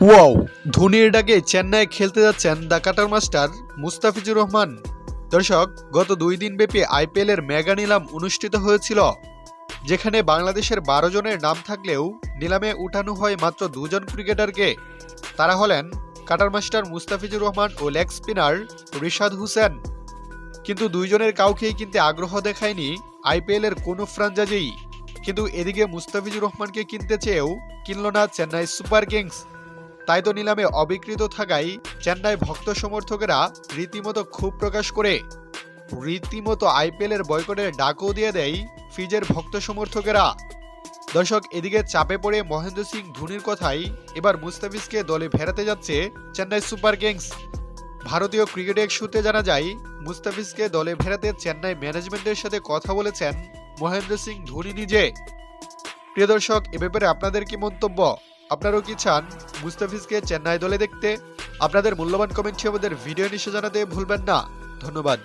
Wow ধোনির ডাকে চেন্নাই খেলতে যাচ্ছেন the cutter master Mustafizur Rahman. দর্শক, গত দুই দিন ব্যাপী আইপিএল এর মেগা নিলাম অনুষ্ঠিত হয়েছিল, যেখানে বাংলাদেশের বারো জনের নাম থাকলেও নিলামে উঠানো হয় মাত্র দুজন ক্রিকেটারকে। তারা হলেন কাটার মাস্টার মুস্তাফিজুর রহমান ও লেগ স্পিনার রিশাদ হুসেন। কিন্তু দুইজনের কাউকেই কিনতে আগ্রহ দেখায়নি আইপিএল এর কোনো ফ্রাঞ্চাইজি কিন্তু এদিকে মুস্তাফিজুর রহমানকে কিনতে চেয়েও কিনল না চেন্নাই সুপার কিংস। তাই তো নিলামে অবিকৃত থাকায় চেন্নাই ভক্ত সমর্থকেরা রীতিমতো ক্ষোভ প্রকাশ করে রীতিমতো আইপিএল এর বয়কটের ডাকও দিয়ে দেয় ফিজের ভক্ত সমর্থকেরা। দর্শক, এদিকে চাপে পড়ে মহেন্দ্র সিং ধোনির কথাই এবার মুস্তাফিজকে দলে ফেরাতে যাচ্ছে চেন্নাই সুপার কিংস। ভারতীয় ক্রিকেট এক সূত্রে জানা যায়, মুস্তাফিজকে দলে ফেরাতে চেন্নাই ম্যানেজমেন্টের সাথে কথা বলেছেন মহেন্দ্র সিং ধোনি নিজে। প্রিয় দর্শক, এ ব্যাপারে আপনাদের কি মন্তব্য? আপনারাও কি চান মুস্তাফিজকে চেন্নাই দলে দেখতে? আপনাদের মূল্যবান কমেন্টটি আমাদের ভিডিও নিচে জানাতে ভুলবেন না। ধন্যবাদ।